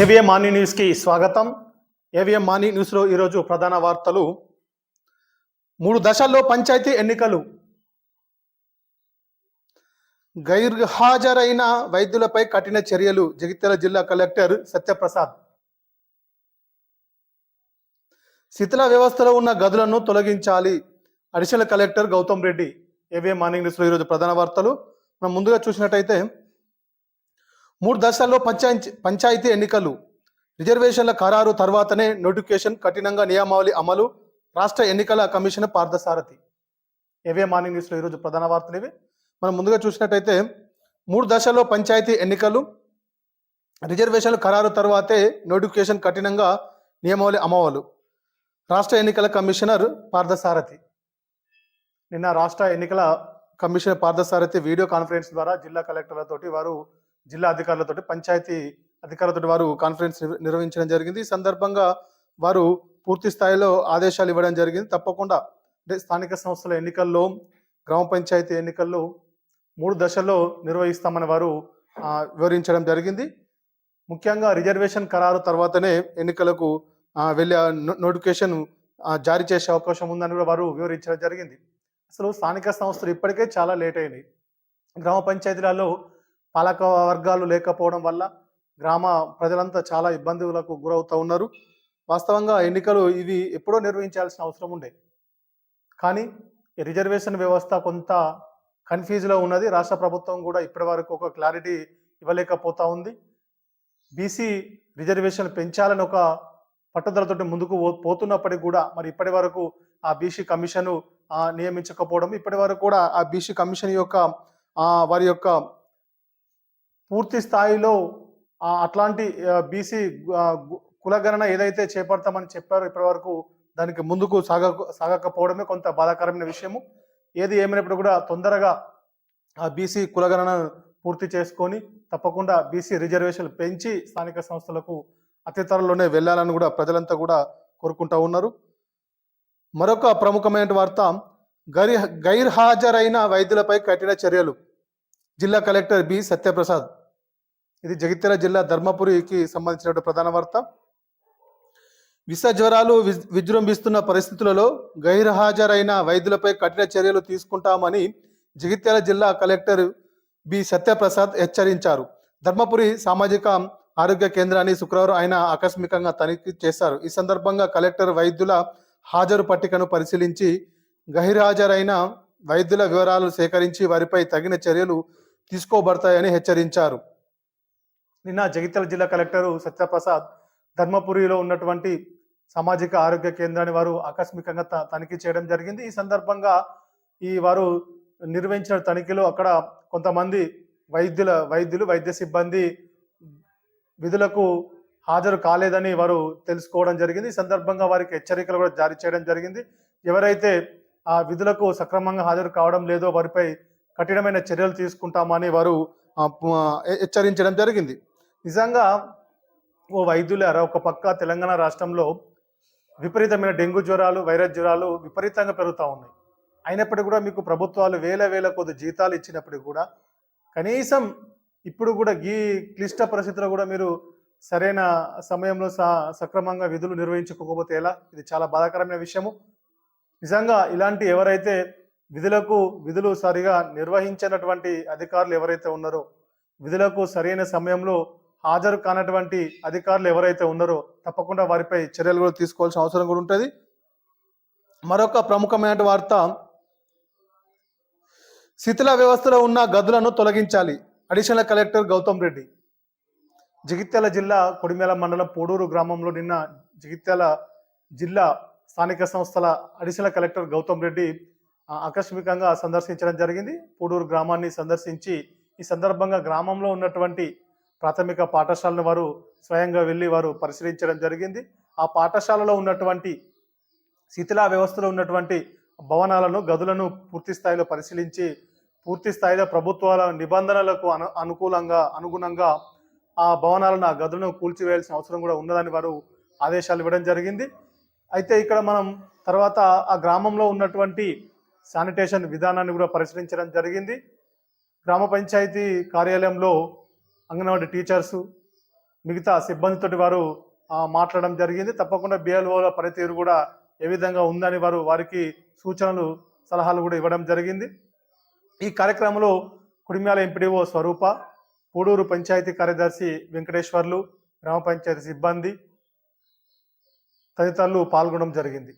AVM morning న్యూస్కి స్వాగతం. AVM morning న్యూస్లో ఈరోజు ప్రధాన వార్తలు. మూడు దశల్లో పంచాయతీ ఎన్నికలు. గైర్హాజరైన వైద్యులపై కఠిన చర్యలు జగిత్యాల జిల్లా కలెక్టర్ సత్యప్రసాద్. శిథిల వ్యవస్థలో ఉన్న గదులను తొలగించాలి additional collector Gautham Reddy. AVM morning న్యూస్లో ఈరోజు ప్రధాన వార్తలు. మనం ముందుగా చూసినట్టయితే మూడు దశల్లో పంచాయతీ పంచాయతీ ఎన్నికలు. రిజర్వేషన్ల ఖరారు తర్వాతనే నోటిఫికేషన్ కఠినంగా నియమావళి అమలు. రాష్ట్ర ఎన్నికల కమిషన్ పార్థసారథి. ఏవే మార్నింగ్ న్యూస్లో ఈరోజు ప్రధాన వార్తలు ఇవి? మనం ముందుగా చూసినట్టయితే మూడు దశల్లో పంచాయతీ ఎన్నికలు. రిజర్వేషన్లు ఖరారు తర్వాతే నోటిఫికేషన్ కఠినంగా నియమావళి అమలు. రాష్ట్ర ఎన్నికల కమిషనర్ పార్థసారథి. నిన్న రాష్ట్ర ఎన్నికల కమిషనర్ పార్థసారథి వీడియో కాన్ఫరెన్స్ ద్వారా జిల్లా కలెక్టర్లతోటి వారు జిల్లా అధికారులతో పంచాయతీ అధికారులతో వారు కాన్ఫరెన్స్ నిర్వహించడం జరిగింది. ఈ సందర్భంగా వారు పూర్తి స్థాయిలో ఆదేశాలు ఇవ్వడం జరిగింది. తప్పకుండా అంటే స్థానిక సంస్థల ఎన్నికల్లో గ్రామ పంచాయతీ ఎన్నికల్లో మూడు దశల్లో నిర్వహిస్తామని వారు వివరించడం జరిగింది. ముఖ్యంగా రిజర్వేషన్ ఖరారు తర్వాతనే ఎన్నికలకు వెళ్ళే నో- నోటిఫికేషన్ జారీ చేసే అవకాశం ఉందని కూడా వారు వివరించడం జరిగింది. అసలు స్థానిక సంస్థలు ఇప్పటికే చాలా లేట్ అయినాయి. గ్రామ పంచాయతీలలో పాలక వర్గాలు లేకపోవడం వల్ల గ్రామ ప్రజలంతా చాలా ఇబ్బందులకు గురవుతూ ఉన్నారు. వాస్తవంగా ఎన్నికలు ఇవి ఎప్పుడో నిర్వహించాల్సిన అవసరం ఉండే. కానీ ఈ రిజర్వేషన్ వ్యవస్థ కొంత కన్ఫ్యూజ్లో ఉన్నది. రాష్ట్ర ప్రభుత్వం కూడా ఇప్పటి వరకు ఒక క్లారిటీ ఇవ్వలేకపోతా ఉంది. బీసీ రిజర్వేషన్ పెంచాలని ఒక పట్టుదలతోటి ముందుకు పో- పోతున్నప్పటికీ కూడా మరి ఇప్పటి వరకు ఆ బీసీ కమిషన్ నియమించకపోవడం ఇప్పటి వరకు కూడా ఆ బీసీ కమిషన్ యొక్క వారి యొక్క పూర్తి స్థాయిలో అట్లాంటి బీసీ కులగణన ఏదైతే చేపడతామని చెప్పారో ఇప్పటివరకు దానికి ముందుకు సాగ సాగకపోవడమే కొంత బాధాకరమైన విషయము. ఏది ఏమైనప్పుడు కూడా తొందరగా ఆ బీసీ కులగణన పూర్తి చేసుకొని తప్పకుండా బీసీ రిజర్వేషన్లు పెంచి స్థానిక సంస్థలకు అతి త్వరలోనే వెళ్ళాలని కూడా ప్రజలంతా కూడా కోరుకుంటూ ఉన్నారు. మరొక ప్రముఖమైన వార్త గరి గైర్హాజరైన వైద్యులపై కఠిన చర్యలు. జిల్లా కలెక్టర్ బి. సత్యప్రసాద్. ఇది జగిత్యాల జిల్లా ధర్మపురికి సంబంధించిన ప్రధాన వార్త. విష జ్వరాలు విజ్- విజృంభిస్తున్న పరిస్థితులలో గైర్హాజరైన వైద్యులపై కఠిన చర్యలు తీసుకుంటామని జగిత్యాల జిల్లా కలెక్టర్ బి. సత్యప్రసాద్ హెచ్చరించారు. ధర్మపురి సామాజిక ఆరోగ్య కేంద్రాన్ని శుక్రవారం ఆయన ఆకస్మికంగా తనిఖీ చేశారు. ఈ సందర్భంగా కలెక్టర్ వైద్యుల హాజరు పట్టికను పరిశీలించి గైర్హాజరైన వైద్యుల వివరాలు సేకరించి వారిపై తగిన చర్యలు తీసుకోబడతాయని హెచ్చరించారు. నిన్న జగిత్యాల జిల్లా కలెక్టరు సత్యప్రసాద్ ధర్మపురిలో ఉన్నటువంటి సామాజిక ఆరోగ్య కేంద్రాన్ని వారు ఆకస్మికంగా తనిఖీ చేయడం జరిగింది. ఈ సందర్భంగా ఈ వారు నిర్వహించిన తనిఖీలో అక్కడ కొంతమంది వైద్యుల వైద్యులు వైద్య సిబ్బంది విధులకు హాజరు కాలేదని వారు తెలుసుకోవడం జరిగింది. ఈ సందర్భంగా వారికి హెచ్చరికలు కూడా జారీ చేయడం జరిగింది. ఎవరైతే ఆ విధులకు సక్రమంగా హాజరు కావడం లేదో వారిపై కఠినమైన చర్యలు తీసుకుంటామని వారు హెచ్చరించడం జరిగింది. నిజంగా ఓ వైద్యులారా ఒక పక్క తెలంగాణ రాష్ట్రంలో విపరీతమైన డెంగ్యూ జ్వరాలు వైరస్ జ్వరాలు విపరీతంగా పెరుగుతూ ఉన్నాయి. అయినప్పటికీ కూడా మీకు ప్రభుత్వాలు వేల వేల కొద్ది జీతాలు ఇచ్చినప్పటికీ కూడా కనీసం ఇప్పుడు కూడా ఈ క్లిష్ట పరిస్థితుల్లో కూడా మీరు సరైన సమయంలో స సక్రమంగా విధులు నిర్వహించుకోకపోతే ఎలా? ఇది చాలా బాధాకరమైన విషయము. నిజంగా ఇలాంటి ఎవరైతే విధులకు విధులు సరిగా నిర్వహించినటువంటి అధికారులు ఎవరైతే ఉన్నారో విధులకు సరైన సమయంలో హాజరు కానటువంటి అధికారులు ఎవరైతే ఉన్నారో తప్పకుండా వారిపై చర్యలు కూడా తీసుకోవాల్సిన అవసరం కూడా ఉంటుంది. మరొక ప్రముఖమైన వార్త శిథిల వ్యవస్థలో ఉన్న గదులను తొలగించాలి. Additional collector Gautham Reddy. Jagtial జిల్లా కొడిమేల మండలం పోడూరు గ్రామంలో నిన్న జగిత్యాల జిల్లా స్థానిక సంస్థల అడిషనల్ కలెక్టర్ గౌతమ్ రెడ్డి ఆకస్మికంగా సందర్శించడం జరిగింది. పూడూరు గ్రామాన్ని సందర్శించి ఈ సందర్భంగా గ్రామంలో ఉన్నటువంటి ప్రాథమిక పాఠశాలను వారు స్వయంగా వెళ్ళి వారు పరిశీలించడం జరిగింది. ఆ పాఠశాలలో ఉన్నటువంటి శిథిలా వ్యవస్థలో ఉన్నటువంటి భవనాలను గదులను పూర్తి స్థాయిలో పరిశీలించి పూర్తి స్థాయిలో ప్రభుత్వాల నిబంధనలకు అను అనుకూలంగా అనుగుణంగా ఆ భవనాలను ఆ గదులను కూల్చివేయాల్సిన అవసరం కూడా ఉన్నదని వారు ఆదేశాలు ఇవ్వడం జరిగింది. అయితే ఇక్కడ మనం తర్వాత ఆ గ్రామంలో ఉన్నటువంటి శానిటేషన్ విధానాన్ని కూడా పరిశీలించడం జరిగింది. గ్రామ పంచాయతీ కార్యాలయంలో అంగన్వాడీ టీచర్సు మిగతా సిబ్బందితోటి వారు మాట్లాడడం జరిగింది. తప్పకుండా బిఎల్ఓల పనితీరు కూడా ఏ విధంగా ఉందని వారు వారికి సూచనలు సలహాలు కూడా ఇవ్వడం జరిగింది. ఈ కార్యక్రమంలో కుడిమ్యాల ఎంపీడీఓ స్వరూప పూడూరు పంచాయతీ కార్యదర్శి వెంకటేశ్వర్లు గ్రామ పంచాయతీ సిబ్బంది తదితరులు పాల్గొనడం జరిగింది.